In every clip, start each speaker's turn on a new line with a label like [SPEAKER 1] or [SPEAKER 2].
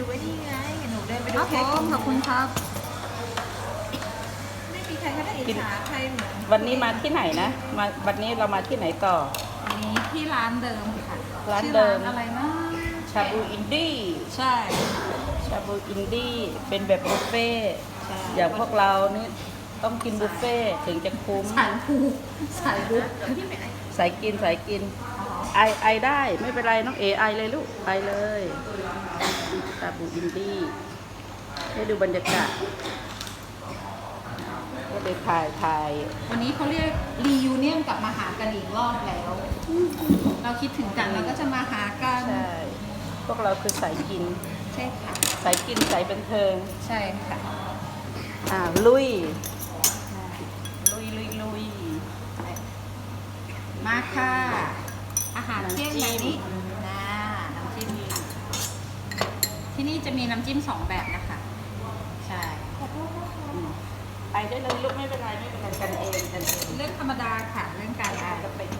[SPEAKER 1] ดูไอ้นี่ไงหนูเดินไป
[SPEAKER 2] ค
[SPEAKER 1] ดู
[SPEAKER 2] รับผ
[SPEAKER 1] เค้ก
[SPEAKER 2] มขอบคุณครับ
[SPEAKER 1] ไม่มีใครเขาได้อิจฉาใครเหมือน
[SPEAKER 3] วันนี้มาที่ไหนนะมาวันนี้เรามาที่ไหนต่อ
[SPEAKER 2] อันนี้ที่ร้านเดิมค่ะ
[SPEAKER 3] ร้านเดิม
[SPEAKER 2] ชื่อร้านอะไรนะ
[SPEAKER 3] ชาบูอินดี้
[SPEAKER 2] ใช่
[SPEAKER 3] ชาบูอินดี้เป็นแบบบุฟเฟ่ต์
[SPEAKER 2] ใช่
[SPEAKER 3] อย่างพวกเรานี่ต้องกินบุฟเฟ่ต์ถึงจะคุ้ม
[SPEAKER 2] สายภูสายบุก
[SPEAKER 1] ที่ไหน
[SPEAKER 3] สายกินสายกิน ไอไอได้ไม่เป็นไรน้องเอไอเลยลูกไอเลยชาบูอินดี้ให้ดูบรรยากาศก็เลยถ่ายถ่าย
[SPEAKER 2] วันนี้เขาเรียกรียูเนียนกลับมาหากันอีกรอบแล้ว เราคิดถึงกันเราก็จะมาหากัน
[SPEAKER 3] ใช่พวกเราคือสายกิน
[SPEAKER 2] ใช่ค่ะ
[SPEAKER 3] สายกินสายบันเทิง
[SPEAKER 2] ใช่ค่ะ
[SPEAKER 3] อ่าลุย ลุยลุยลุย
[SPEAKER 2] มาค่ะ อาหารเที่ยง
[SPEAKER 3] น้ำจิ้
[SPEAKER 2] แบบ
[SPEAKER 3] ม
[SPEAKER 2] นี้นะน้ำจิ้มค่ะ ที่นี่จะมีน้ำจิ้มสองแบบนะคะ ใช่
[SPEAKER 3] อืมไปได้เลยลูกไม่เป็นไรไม่เป็นไรกันเองกันเอง
[SPEAKER 2] เรื่องธรรมดาค่ะเรื่องการ
[SPEAKER 3] อ่า
[SPEAKER 2] อ่าน
[SPEAKER 3] ก็เป็น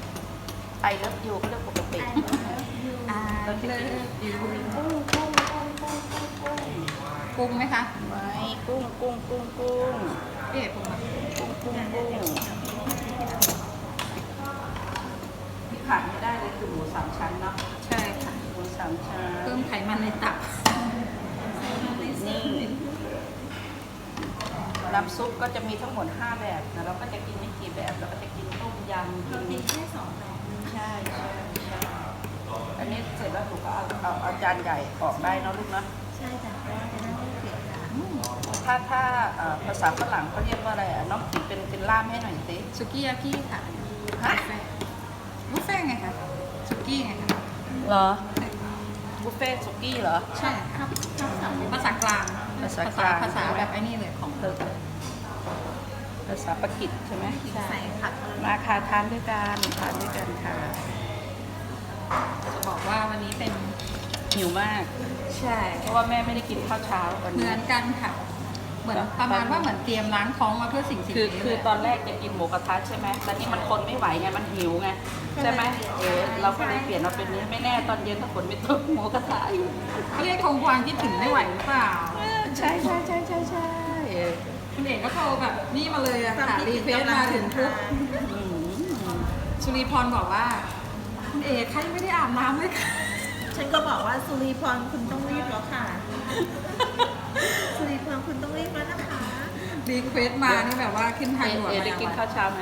[SPEAKER 3] ไปเลิฟยูก็เรื่องปกติ
[SPEAKER 2] อ่า
[SPEAKER 3] เราจะ
[SPEAKER 2] เลิ
[SPEAKER 3] กิน
[SPEAKER 2] ก
[SPEAKER 3] กุ้งกุ้งกุ้งกุ้งกุ้งกุ้งกุ้ง
[SPEAKER 2] ปรุงไหมคะ
[SPEAKER 3] ไม่กุ้งกุ้งกุ้งกุ้ง
[SPEAKER 2] พี่เอ๋ปรุงไหม
[SPEAKER 3] กุ้งกุ้งกุ้งที่ ขาดไม่ได้เลยคือหมูสามชั้นเนาะ
[SPEAKER 2] ใช่ค่ะ
[SPEAKER 3] หมูสามชั้น
[SPEAKER 2] เพิ่มไขมันในตับ
[SPEAKER 3] นี่น้ำซุปก็จะมีทั้งหมด 5 แบบนะเราก็จะกินไม่กี่แบบเราก็จะกินต้มยำกิ
[SPEAKER 1] เรา
[SPEAKER 3] น
[SPEAKER 1] มีแค่สองแบบ
[SPEAKER 3] ใช่ใช่ใช่อันนี้เสร็จแล้วหนูก็เอาเอาเอาจานใหญ่ออกได้เนอะลูกเนอะ
[SPEAKER 1] ใช่จ้ะเพราะว่าจะได้ไม่เกลียดกัน
[SPEAKER 3] ถ้าถ้าเอ่อภาษาฝรั่งเขาเรียกว่าอะไรอะน้องผิงเป็นเป็นล่ามให้หน่อยสิ
[SPEAKER 2] สุกี้ยากิค่ะ
[SPEAKER 3] ฮะ
[SPEAKER 2] บุฟเฟ่ต์บุฟเฟ่ต์ไงคะสุกี้ไงคะ
[SPEAKER 3] เหรอ บุฟเฟ่ต์สุกี้เหรอ
[SPEAKER 2] ใช่ค่ะภาษากลาง
[SPEAKER 3] ภาษากลาง
[SPEAKER 2] ภาษาแบบไอ้นี่เลยของ
[SPEAKER 3] เออภาษาปากีสใช่ไหม
[SPEAKER 1] ใส่ผัก
[SPEAKER 3] มาค่ะทานด้วยกันทานด้วยกันค่ะ
[SPEAKER 2] จะบอกว่าวันนี้เป็น
[SPEAKER 3] หิวมาก
[SPEAKER 2] ใช่
[SPEAKER 3] เพราะว่าแม่ไม่ได้กินข้าวเช้าวัน
[SPEAKER 2] เห
[SPEAKER 3] นี้
[SPEAKER 2] มือนกันค่ะเห มือนประมาณว่าเหมือนเตรียมล้างท้องมาเพื่อสิ่งสิ่ง
[SPEAKER 3] คือ
[SPEAKER 2] นี้
[SPEAKER 3] คือ
[SPEAKER 2] เลย
[SPEAKER 3] ตอนแรกจะกินหมูกระทะใช่ไหมแต่นี่มันคนไม่ไหวไงมันหิวไงใช่ไหมเออเราก็เลยเปลี่ยนมาเป็นนี้ไม่แน่ตอนเย็นถ้าฝนไม่ตกหมูกระทะอยู่
[SPEAKER 2] เขาเรียกคงความคิดถึงไม่ไหวหรือเปล่า
[SPEAKER 3] เออใช่ใช่ใช่ใช่ใช่เออ
[SPEAKER 2] คุณเอกก็โทรแบบนี่มาเลยอะค่ะรีเควสมาถึงปุ๊บ
[SPEAKER 3] อืม
[SPEAKER 2] สุริพรบอกว่า คุณเอกใครไม่ได้อาบน้ำเลยค่ะ
[SPEAKER 1] ฉันก็บอกว่าสุริพรคุณต้องรีบแล้วค่ะสุริพร คุณต้องรีบแล้วนะคะ
[SPEAKER 2] รีเควสมานี่แบบว่าขึ้นทาง
[SPEAKER 3] เอ
[SPEAKER 2] ด่วน
[SPEAKER 3] เอได้กินข้าวเช้าไหม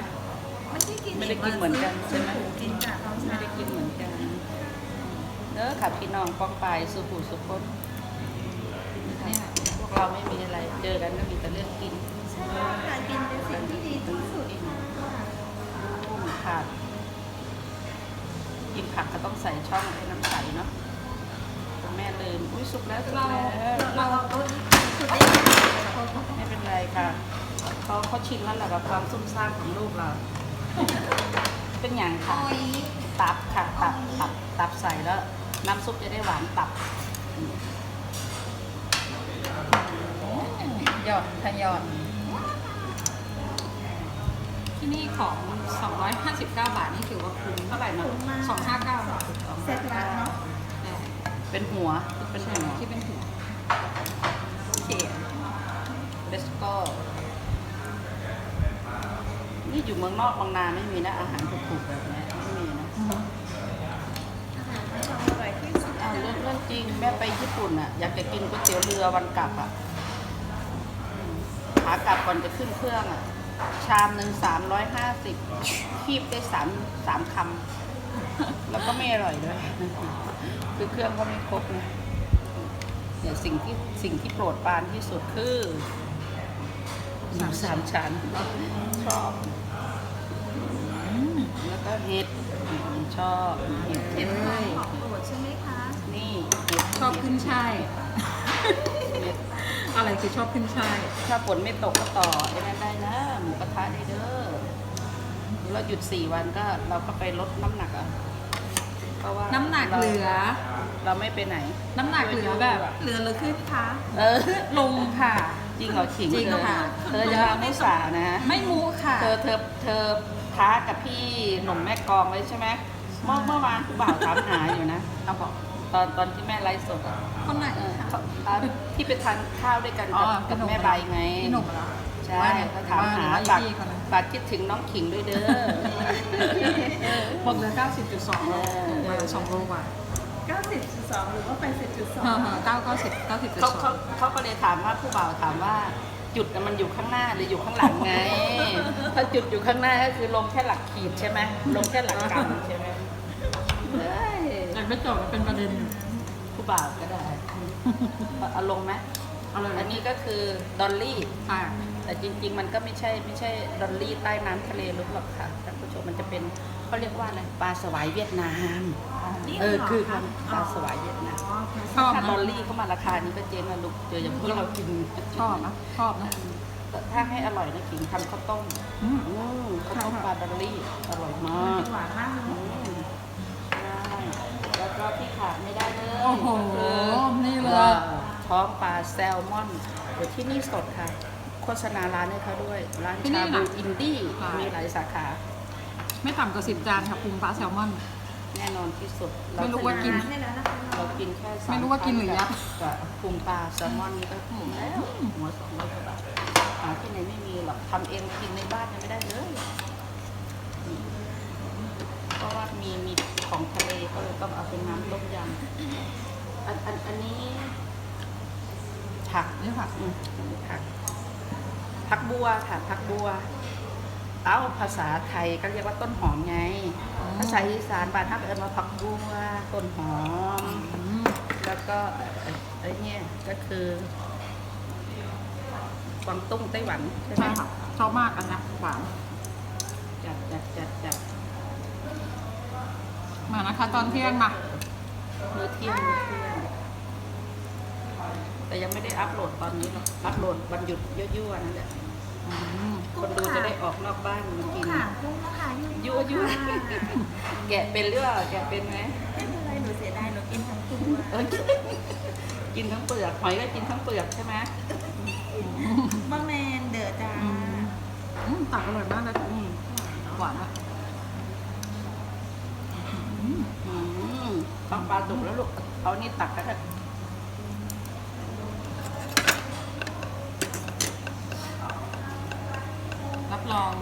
[SPEAKER 1] ไม่ได้กิน
[SPEAKER 3] ไม่ได้กินเหมือนกันใช่ไหม
[SPEAKER 1] ซื้อกินจ้ะตอน
[SPEAKER 3] ไม่
[SPEAKER 1] เช้า
[SPEAKER 3] ได้กินเหมือนกันเด้อค่ะพี่น้องป้องไปายสุขุสุขน
[SPEAKER 2] เนี่ย
[SPEAKER 3] พวกเราไม่มีอะไรเจอกันก็มีแต่เรื่องกิน
[SPEAKER 1] ใช่ค่ะกินเป็นสิ่งที่ดีที่สุดค่ะ
[SPEAKER 3] ผักกินผักก็ต้องใส่ช่องให้น้ำใสเนาะคุณแม่ลืมอุ้ยสุกแล้วสุก
[SPEAKER 2] เรา
[SPEAKER 3] แล้ว
[SPEAKER 2] เรา
[SPEAKER 1] เอา สุดได้
[SPEAKER 3] ไม่เป็นไรค่ะเขาเขาชินแล้วแหละกับความซุ่มซ่ามของลูกเรา เป็นอย่างค่ะ
[SPEAKER 2] โอ้ย
[SPEAKER 3] ตับค่ะ ตับ ตับ ตับใส่แล้ว น้ำซุปจะได้หวานตับ
[SPEAKER 2] หยอดทยอนที่นี่ของ 259 บาท นี่ถือว่าคุ้ม
[SPEAKER 3] เท่าไหร่นะ
[SPEAKER 1] คุ้มมาก
[SPEAKER 2] 259บาท
[SPEAKER 1] เสร็จแล้วเนาะ
[SPEAKER 3] เป็นหัว เป็น
[SPEAKER 2] ใช่
[SPEAKER 3] หัว
[SPEAKER 2] ที่เป็นหัวโอเค
[SPEAKER 3] เลสโก้นี่อยู่เมืองนอกบางนาไม่มีนะ อาหารถูกๆแบบนี้ไม่มีนะ
[SPEAKER 1] อาหารที่เราอร่อยที่สุด
[SPEAKER 3] อ้าวเรื่องเรื่องจริงแม่ไปญี่ปุ่นอะ อยากจะกินก๋วยเตี๋ยวเรือวันกลับอะอืมขากลับก่อนจะขึ้นเครื่องอะ ชามหนึ่งสามร้อยห้าสิบคีบได้สามสามคำ แล้วก็ไม่อร่อยด้วย คือเครื่องก็ไม่ครบนะเนี่ยสิ่งที่สิ่งที่โปรดปรานที่สุดคือ หมูสามชั้นชอบอืมแล้วก็เห็ดอืมชอบเห็ด
[SPEAKER 1] เห็
[SPEAKER 3] เห็
[SPEAKER 1] น
[SPEAKER 3] ด
[SPEAKER 1] ไหม
[SPEAKER 3] เลย
[SPEAKER 1] ของโปรดใช่ไหมคะ
[SPEAKER 3] นี่เห็ด
[SPEAKER 2] ชอบขึ้นช่าย
[SPEAKER 3] เห็ด
[SPEAKER 2] อะไรคือชอบขึ้นช่าย
[SPEAKER 3] ถ้าฝนไม่ตกก็ต่อไอ้นั่นได้นะหมูกระทะได้เด้อเราหยุดสี่วันก็เราก็ไปลดน้ำหนักอะเพราะว่า
[SPEAKER 2] น้ำหนัก
[SPEAKER 3] รา
[SPEAKER 2] เหลือ
[SPEAKER 3] เราไม่ไปไหน
[SPEAKER 2] น้ำหนักเหลือแบบ
[SPEAKER 1] เหลือหรือขึ้นคะ
[SPEAKER 3] เออ
[SPEAKER 2] ลงค่ะ
[SPEAKER 3] จริงเหรอขิง
[SPEAKER 2] จริง
[SPEAKER 3] เธอ
[SPEAKER 2] ค่ะ
[SPEAKER 3] เธอจะไม่สานะ
[SPEAKER 2] ไม่มูค่ะ
[SPEAKER 3] เธอเธอเธอท้ากับพี่หนุ่มแม่กลองไว้ใช่ไหมเมื่อเมื่อวานผู้บ่าวถามหาอยู่นะ
[SPEAKER 2] เราบอก
[SPEAKER 3] ตอนตอนที่แม่ไลฟ์สดอะ
[SPEAKER 2] คนไหน
[SPEAKER 3] เออเขาอ่าที่ไปทานข้าวด้วยกัน
[SPEAKER 2] อ๋อ
[SPEAKER 3] กับกับ
[SPEAKER 2] พี่หนุ่ม
[SPEAKER 3] แม่ใบไง
[SPEAKER 2] พี่หนุ่มเหรอ
[SPEAKER 3] ใช่
[SPEAKER 2] ว่าไง
[SPEAKER 3] เขาถามหา
[SPEAKER 2] ว่า
[SPEAKER 3] ฝาก
[SPEAKER 2] พี่คนนั้น
[SPEAKER 3] ฝากคิดถึงน้องขิงด้วยเด้อ
[SPEAKER 2] หมดเหลือ90.2
[SPEAKER 3] เออ
[SPEAKER 2] มาสองโลกว่า
[SPEAKER 1] 90.2 หรือว่า80.2
[SPEAKER 2] เออเก้าเก้าสิบเก้าสิบจุด
[SPEAKER 3] เขา
[SPEAKER 2] สอ
[SPEAKER 3] เขา
[SPEAKER 2] ง
[SPEAKER 3] เขาก็เลยถามว่าผู้บ่าวถามว่า จุดน่ะมันอยู่ข้างหน้าหรืออยู่ข้างหลังไง ถ้าจุดอยู่ข้างหน้าก็คือลงแค่หลักขีดใช่ไหมลงแค่หลักกำใช่ไหมเอ้ย
[SPEAKER 2] ยังไม่จบมันเป็นประเด็น
[SPEAKER 3] ผู้บ่าวก็ได้เอาเอาลงไหม
[SPEAKER 2] เอาเลย
[SPEAKER 3] อันนี้ก็คือดอลลี่
[SPEAKER 2] ค่ะ
[SPEAKER 3] แต่จริง ๆ มันก็ไม่ใช่ไม่ใช่ดอลลี่ใต้น้ำทะเลลึกหรอกค่ะท่านผู้ชมมันจะเป็นเขาเรียกว่าอะไรปลาสวายเวียดนาม
[SPEAKER 1] นี่
[SPEAKER 3] เออ
[SPEAKER 1] หร
[SPEAKER 3] คือ
[SPEAKER 1] คะ
[SPEAKER 3] ปลาสวายเวียดนาม
[SPEAKER 1] อ๋อ
[SPEAKER 2] ชอบ
[SPEAKER 3] ถ้า
[SPEAKER 2] นะ
[SPEAKER 3] ดอลลี่เข้ามาราคานี้ก็เจ๊งนะลูกเจออย่างพวกเรากิน
[SPEAKER 2] ชอบนะชอบนะ
[SPEAKER 3] แต่ถ้าให้อร่อยนะขิงทำข้าวต้ม
[SPEAKER 2] อืม
[SPEAKER 3] อืมข้าวต้มปลาดอลลี่อร่อยมาก
[SPEAKER 1] หวานมากเลย
[SPEAKER 3] อืมใช่แล้วก็ที่ขาดไม่ได้เลย
[SPEAKER 2] โอ้โห
[SPEAKER 3] ก็คือ
[SPEAKER 2] นี่เลย
[SPEAKER 3] ว่าท้องปลาแซลมอนเดี๋ยวที่นี่สดค่ะ โฆษณาร้านให้เขาด้วย ร้าน
[SPEAKER 2] ที่นี่
[SPEAKER 3] ชา
[SPEAKER 2] น่ะ
[SPEAKER 3] บูอินดี้
[SPEAKER 2] ค่ะ
[SPEAKER 3] มีหลายสาขา
[SPEAKER 2] ไม่ต่ำกว่าสิบจานค่ะปรุงปลาแซลมอน
[SPEAKER 3] แน่นอนที่สุด
[SPEAKER 2] ไม่รู้ว่ากิน
[SPEAKER 1] ให้แล้วนะคะ
[SPEAKER 3] เรากินแค่สาม
[SPEAKER 2] ไม่รู้ว่ากินหรือยัด
[SPEAKER 3] กับปรุงปลาแซลมอนนี่ก็คุ้มแล้วหัวสองร้อยกว่าบาทหาที่ไหนไม่มีหรอกทำเองกินในบ้านยังไม่ได้เลยอืมเพราะว่ามีมีของทะเลก็เลยต้องเอาเป็นน้ำต้มยำอันอันอันนี้ผัก
[SPEAKER 2] นี่ค่ะ
[SPEAKER 3] อืมผักผักบัวค่ะผักบัว เอ้าภาษาไทยก็เรียกว่าต้นหอมไง
[SPEAKER 2] อ๋อ
[SPEAKER 3] ภาษาอีสานบ้านทักเอิญมาผักบัวต้นหอม
[SPEAKER 2] อืม
[SPEAKER 3] แล้วก็เอ่อไอ้เนี่ยก็คือกวางตุ้งไต้หวันใช่ไหม
[SPEAKER 2] ใช่ค่ะชอบมากอันเนี้ยหวาน
[SPEAKER 3] จัดจัดจัดจัด
[SPEAKER 2] มานะคะ ตอนเที่ยงมา
[SPEAKER 3] มื้อเที่ยงมื้อเที่ยงแต่ยังไม่ได้อัพโหลดตอนนี้หรอกอัพโหลดวันหยุดยั่วๆนั่นแหละ
[SPEAKER 2] อืม
[SPEAKER 3] คนดูจะได้ออกนอกบ้านมา
[SPEAKER 1] กุ้
[SPEAKER 3] กิ
[SPEAKER 1] ง
[SPEAKER 3] น
[SPEAKER 1] ค่ะกุ้งนะคะ
[SPEAKER 3] ยั่วยั่ว
[SPEAKER 1] ค่ะ
[SPEAKER 3] แกะเป็นหรือเปล่าแกะเป็นไหม
[SPEAKER 1] ไม่เป็นไรหนูเสียดายหนูกินทั้งตัว
[SPEAKER 3] เออกินทั้งเปลือกหอยก็กินทั้งเปลือกใช่ไหม
[SPEAKER 1] บะแมนเดอจ้า
[SPEAKER 2] อืมอืมตักอร่อยมากเลยอืมหวานอะอืม
[SPEAKER 3] อืมต้องปลาดุกแล้วลูกเอานี่ตักก็ได้
[SPEAKER 2] รับรอง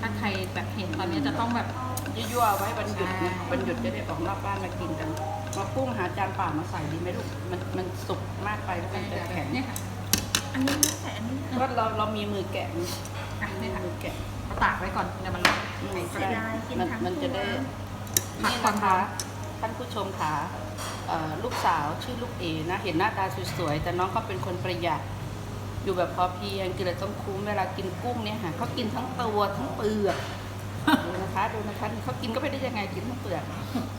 [SPEAKER 2] ถ้าใคร แบบเห็นตอนนี้จะต้องแบบ
[SPEAKER 3] ยั่วๆไว้วันหยุด
[SPEAKER 2] ใช่
[SPEAKER 3] นะวันหยุดจะได้ออกนอกบ้านมากินกันมากุ้งหาจานเปล่ามาใส่ดีไหมลูกมันมันสุกมากไปแล้วมันจะแข็ง
[SPEAKER 2] เนี่ยค่ะ
[SPEAKER 1] อันนี้ไม่ใส่อันนี้
[SPEAKER 3] ก็เราเรามีมือแกะนี่
[SPEAKER 2] อะเนี่ยค่ะ
[SPEAKER 3] มือแกะ
[SPEAKER 2] เอาตากไว้ก่อนเดี๋ยวมันร้อน
[SPEAKER 3] อืม
[SPEAKER 1] เสียดายกิน
[SPEAKER 3] มัน
[SPEAKER 1] ทั้ง
[SPEAKER 3] มันจะได้
[SPEAKER 1] ตัว
[SPEAKER 2] ผัก
[SPEAKER 3] นี่
[SPEAKER 2] ก่อน
[SPEAKER 3] นะคะ
[SPEAKER 2] ค่ะ
[SPEAKER 3] ท่านผู้ชมค่ะเอ่อลูกสาวชื่อลูกเอนะเห็นหน้าตาสวยๆแต่น้องเขาเป็นคนประหยัด อยู่แบบพอเพียงกินเลยต้องคุ้มเวลากินกุ้งเนี่ยค่ะเขากินทั้งตัวทั้งเปลือก ดูนะคะดูนะคะเขากินก็ไปได้ยังไงกินทั้งเปลือก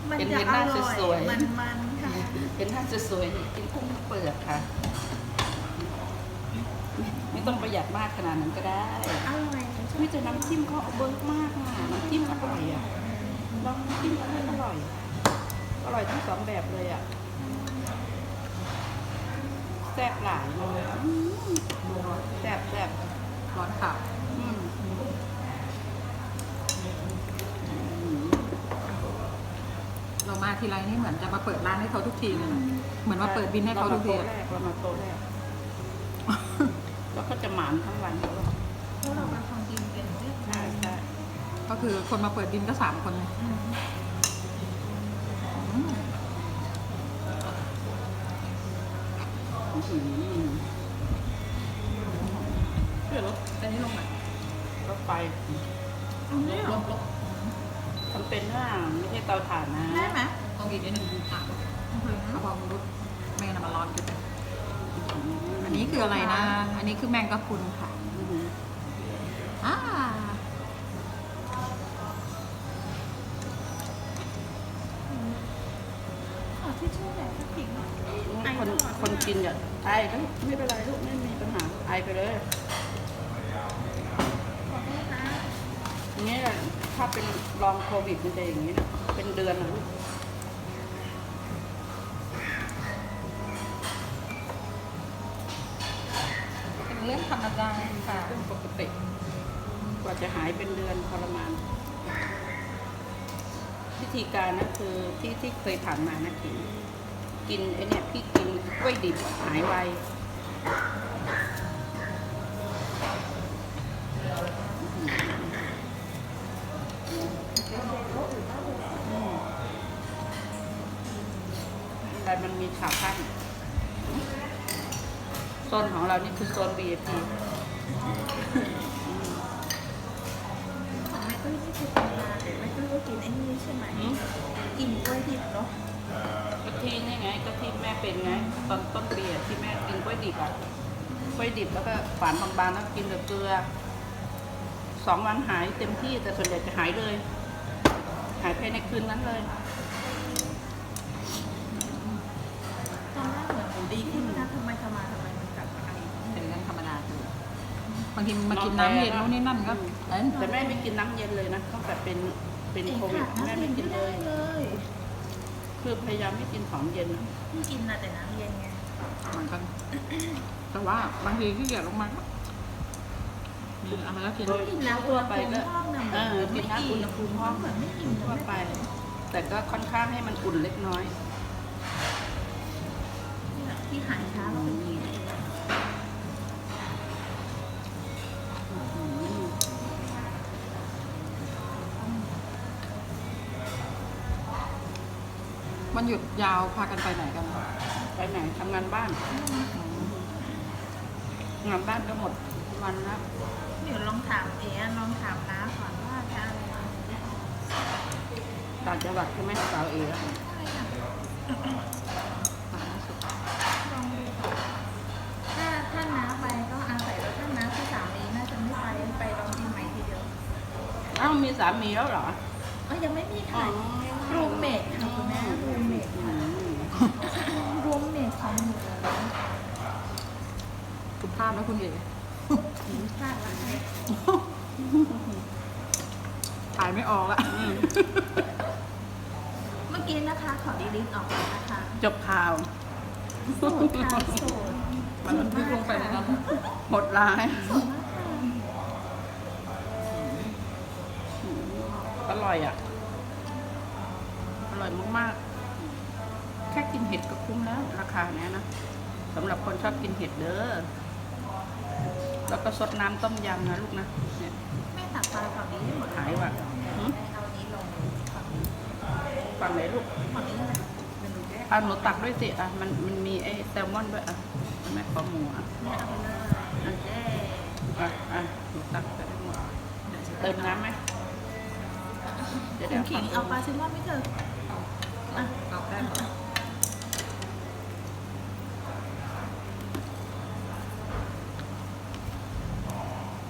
[SPEAKER 1] มัน
[SPEAKER 3] เห็น
[SPEAKER 1] จะ
[SPEAKER 3] เห็น
[SPEAKER 1] อ
[SPEAKER 3] หน้า
[SPEAKER 1] ร่อย
[SPEAKER 3] สวยๆ
[SPEAKER 1] มันมันๆค่ะ
[SPEAKER 3] เห็นหน้าสวยๆกินกุ้งทั้งเปลือกค่ะไม่ไม่ต้องประหยัดมากขนาดนั้นก็ได้
[SPEAKER 1] อร่อย
[SPEAKER 3] ไม่แต่น้ำจิ้มเขาเบิร์กมากอะน้ำจิ้มอร่อยอะลองน้ำจิ้มอร่อยอร่อยอร่อยทั้งสองแบบเลยอะแซ่บหลายเลยอืมแซ่บแซ่บ
[SPEAKER 2] ร้อนค่ะ
[SPEAKER 3] อืมอืม
[SPEAKER 2] เรามา ทีไรนี่เหมือนจะมาเปิดร้านให้เขาทุกทีเลยนะเหมือนมาเปิดบินให้เขาทุกที
[SPEAKER 3] เรามาโต๊ะแรกเรามาโต๊ะแรกแล้วก็จะหมานทั้งวันเลย
[SPEAKER 1] เพราะเราเป็นคนกินเป็นเวียด
[SPEAKER 3] ใช่
[SPEAKER 1] นาม
[SPEAKER 3] ใช่
[SPEAKER 2] ก็คือคนมาเปิดบินก็สามคนเลย
[SPEAKER 1] อืม
[SPEAKER 2] อืม
[SPEAKER 3] อื้อหือ
[SPEAKER 2] เดี๋ยวลดอันนี้ลงหน่อย
[SPEAKER 3] รถไฟ
[SPEAKER 1] อันนี้เหรอ
[SPEAKER 3] ทำเป็นว่าไม่ใช่เตาถ่านนะ
[SPEAKER 2] นนี้คืออะไรนะ อันนี้คือแมงกะพรุนค่ะ
[SPEAKER 3] อื้อหือ
[SPEAKER 2] อ่า
[SPEAKER 1] ขอที่ช่วยหน่อยค่ะผิงไอ
[SPEAKER 3] คน
[SPEAKER 1] ตลอด
[SPEAKER 3] คนกินอย่าไอก็ไม่เป็นไรลูกไม่มีปัญหาไอไปเลย
[SPEAKER 1] ขอโทษนะ
[SPEAKER 3] ทีนี้ถ้าเป็นลองโควิดมันจะอย่างนี้นะเป็นเดือนนะลูก
[SPEAKER 2] เรื่องธรรมดาค่ะ
[SPEAKER 3] เรื่องปกติ กว่าจะหายเป็นเดือนทรมานวิธีการนะคือที่ที่เคยผ่านมานะกิน กินไอเนี่ยพี่กินกล้วยดิบหายไว โซนของเรานี่คือโซน VIP
[SPEAKER 1] ของแม่ตุ้ยนี่คือธรรมดาแต่แม่ตุ้ยก็กินไอ้นี่ใช่ไหม
[SPEAKER 3] อืม
[SPEAKER 1] กินกล้วยดิบเนาะ
[SPEAKER 3] กะทินี่ไงกะทิแม่เป็นไง ตอนต้นปีอะที่แม่กินกล้วยดิบอะกล้วยดิบแล้วก็ฝานบางๆแล้วกินกับเกลือสองวันหายเต็มที่แต่ส่วนใหญ่จะหายเลย หายภายในคืนนั้นเลย
[SPEAKER 1] ตอนแรกเหมือนหนูดีขึ้น บา
[SPEAKER 2] งทีมากินน้ำเย็นนู่นนี่นั่นก็เอ้ย
[SPEAKER 3] แต่แม่ไม่กินน้ำเย็นเลยนะตั้งแต่เป็นเป็น
[SPEAKER 1] เอง
[SPEAKER 3] โควิด
[SPEAKER 1] ขาด
[SPEAKER 3] แม่
[SPEAKER 1] น้ำ
[SPEAKER 3] ไม่
[SPEAKER 1] เย็น
[SPEAKER 3] กิน
[SPEAKER 1] ไม่
[SPEAKER 3] เล
[SPEAKER 1] ได้
[SPEAKER 3] ย
[SPEAKER 1] เลย
[SPEAKER 3] คือพยายามไม่กินของเย็นนะ
[SPEAKER 1] เพิ่งกินนะแต่น้ำเย็นไง
[SPEAKER 2] เหมือนกันแต่ว่าบางทีขี้เกียจลงมาก็มีอะไรก็กิน
[SPEAKER 3] โดย
[SPEAKER 1] กินแล้ว
[SPEAKER 3] ทั่วไปก็
[SPEAKER 1] ห้องนะ
[SPEAKER 3] เออกินน้ำอุณหภูมิห้อง
[SPEAKER 1] เหมือนไม่อิ่ม
[SPEAKER 3] ทั่วไป แต่ก็ค่อนข้างให้มันอุ่นเล็กน้อย
[SPEAKER 1] ที่หายช้าเราเป็น
[SPEAKER 2] มันหยุดยาวพากันไปไหนกัน
[SPEAKER 3] ไปไหนทำงานบ้านงานบ้านก็หมดวันละ
[SPEAKER 1] เดี๋ยวลองถามเอ๋ลองถามน้าก่อนว่าจะอะไร
[SPEAKER 3] ต่างจังหวัดใช่ไหมสาวเอ๋
[SPEAKER 1] ใช่ค่ะลองดูก่อนถ้าถ้าน้าไปก็อาศัยแล้วถ้าน้าคือสามีน่าจะไม่ไปไปลองที่ใหม่ทีเดียว
[SPEAKER 3] อ้าวมีสามีแล้วเหรอ
[SPEAKER 1] อ๋อยังไม่มีค่ะรูเมทค่ะ คุณแม่รูมเมท
[SPEAKER 3] อื
[SPEAKER 1] ค่ะ
[SPEAKER 3] ม
[SPEAKER 1] รูมเมทของหนู
[SPEAKER 2] คุณภาพแล้วคุณเอ๋
[SPEAKER 1] พลาดละค่ะ
[SPEAKER 2] ถ่ายไม่ออกละ
[SPEAKER 3] อืม
[SPEAKER 1] เมื่อกี้นะคะ ขอดีลิทออกก่อนนะคะ
[SPEAKER 3] จบข่าว
[SPEAKER 1] โสดค่ะโสด
[SPEAKER 2] มันมันพึ่งลงไปในนั้น
[SPEAKER 3] หมดร้าย
[SPEAKER 1] โสดมากค่ะ
[SPEAKER 3] อืมอร่อยอะอ ร่อยมากๆ แค่กินเห็ดก็คุ้มแล้วราคาเนี้ยนะสำหรับคนชอบกินเห็ดเด้อ แล้วก็ซดน้ำต้มยำนะลูกนะเนี่ย
[SPEAKER 1] แม่ตักปลาฝั่งนี้ให้หมด
[SPEAKER 3] หายว่ะหืม
[SPEAKER 1] เอานี้ลงฝั่งนี้
[SPEAKER 3] ฝั่งไหนลูก
[SPEAKER 1] ฝั่งนี้เลยมันดูได้
[SPEAKER 3] อะหนูตักด้วยสิอะมันมันมีไอ้แซลมอนด้วยอะแม่ขอหมูอะ
[SPEAKER 1] เนี่ยเอาไปเลยโอเค
[SPEAKER 3] อะอะหนูตักไปได้หมดเติมน้ำไหมเดี๋ยว
[SPEAKER 1] คุ
[SPEAKER 3] เดี๋ย
[SPEAKER 1] ณ
[SPEAKER 3] ว
[SPEAKER 1] ขิงเอาปลาแซลมอนไม่เจอ อะ
[SPEAKER 2] เอาได้หมด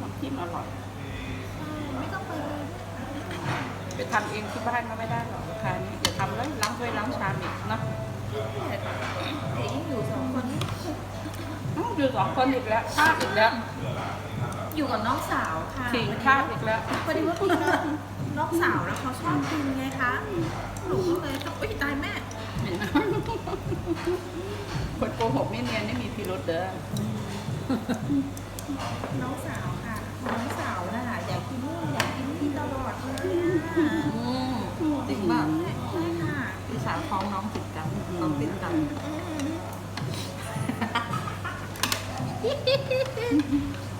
[SPEAKER 3] น้ำจิ้มอร่อย
[SPEAKER 1] ไม่ต้องไปเลย
[SPEAKER 3] ไปทำเองที่บ้านก็ไม่ได้หรอกราคานี้เดี๋ยวทำเลยล้างถ้วยล้างชามอีกเนอะ
[SPEAKER 1] เอ๋ยังอยู่สองคนนี่
[SPEAKER 3] อ้าวอยู่สองคนอีกแล้วพลาดอีกแล้ว
[SPEAKER 1] อยู่กับน้องสาวค่ะ
[SPEAKER 3] ทิ้งพลาดอีกแล้ว
[SPEAKER 1] พอดีว่าพี่น้อง น้องสาวแล้วเขาชอบกินไงคะหนูก็เลยต้องอุ้ยตายแม่
[SPEAKER 3] เห็นไหมคนโกหกไม่เนียนไม่มีพิรุษเด้อ
[SPEAKER 1] น้องสาวค่ะน้องสาวน่ะอยากกินนู่นอยากกินนี่ตลอดเลยอะ
[SPEAKER 2] อืมจริงป่ะ
[SPEAKER 1] ใช่ค่ะ
[SPEAKER 2] พี่สาวท้องน้องติดกันน้องติดกัน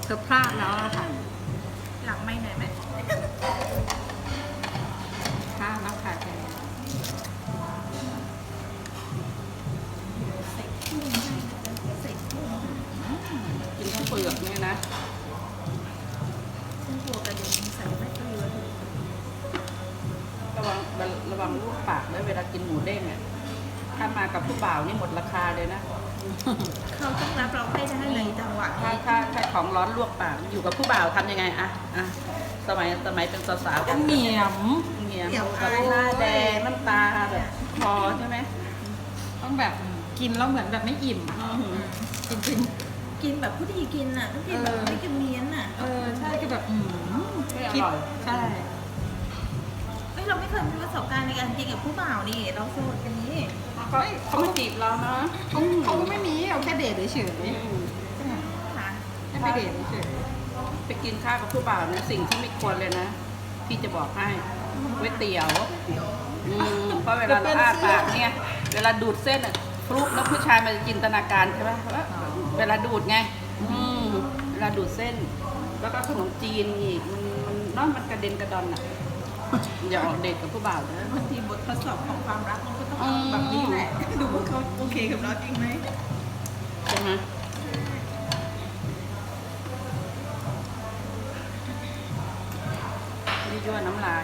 [SPEAKER 2] เธอพลาดแล้วอะค่ะ
[SPEAKER 1] หลังไม่หน่อยไหม
[SPEAKER 3] นี่ยนะ
[SPEAKER 1] ซึ่งตัวกระเด็นใส่ไม่เกลือ
[SPEAKER 3] ระวังระวังลูกปากด้วยเวลากินหมูเด้งอะถ้ามากับผู้บ่าวนี่หมดราคาเลยนะ
[SPEAKER 1] เขาต้องรับเราให้ได้ในจังหวะ
[SPEAKER 3] ถ้าถ้าถ้าของร้อนลวกปากอยู่กับผู้บ่าวทำยังไงอะอะสมัยสมัยเป็นสาวๆ
[SPEAKER 2] ก็เหนียม
[SPEAKER 3] เงียบแบบหน้าแดงน้ำตาแบบคอใช่ไหม
[SPEAKER 2] ต้องแบบกินแล้วเหมือนแบบไม่อิ่ม
[SPEAKER 3] อื้อหือ
[SPEAKER 2] จริง
[SPEAKER 1] กินแบบผู้ดีกินน่ะต้องกินแบบ
[SPEAKER 2] เออ
[SPEAKER 1] ไม่กินเมียนน่ะ
[SPEAKER 2] ๆเออใช่คือแบบอืม
[SPEAKER 3] ไม่อ
[SPEAKER 2] คิด
[SPEAKER 3] ร่อย
[SPEAKER 2] ใช่
[SPEAKER 1] เอ้ยเราไม่เคยมีประสบการณ์ในการกินกับผู้บ่าวนี่เราโสดกันนี้
[SPEAKER 3] เขาเขามาจีบเรานะ
[SPEAKER 2] เขาเขาก็ไม่มีเอาแค่เดทเฉย
[SPEAKER 3] อืม
[SPEAKER 1] ค่ะ
[SPEAKER 2] ๆแค่ไปเดทเฉย
[SPEAKER 3] ไปกินข้าวกับผู้บ่าวเนี่ยสิ่งที่ไม่ควรเลยนะพี่จะบอกให้ก๋วยเตี๋ยวอืมเพราะเวลาเราอ้าปากเนี่ย เวลาดูดเส้นอะฟลุกแล้วผู้ชายมันจะจินตนาการใช่ไหมว่าเวลาดูดไง อืมเวลาดูดเส้น แล้วก็ขนมจีนอีกมันมันเน้องมันกระเด็นกระดอนอะ อย่าออกเดทกับผู้บ่าวนะ
[SPEAKER 1] บางทีบททดสอบของความรักมันก็ต้อง
[SPEAKER 3] อืม
[SPEAKER 1] แบบนี้แหละ ดูว่าเขาโอเคกับเราจริงไหม
[SPEAKER 3] ใช่ไหมนี่ยั่วน้ำลาย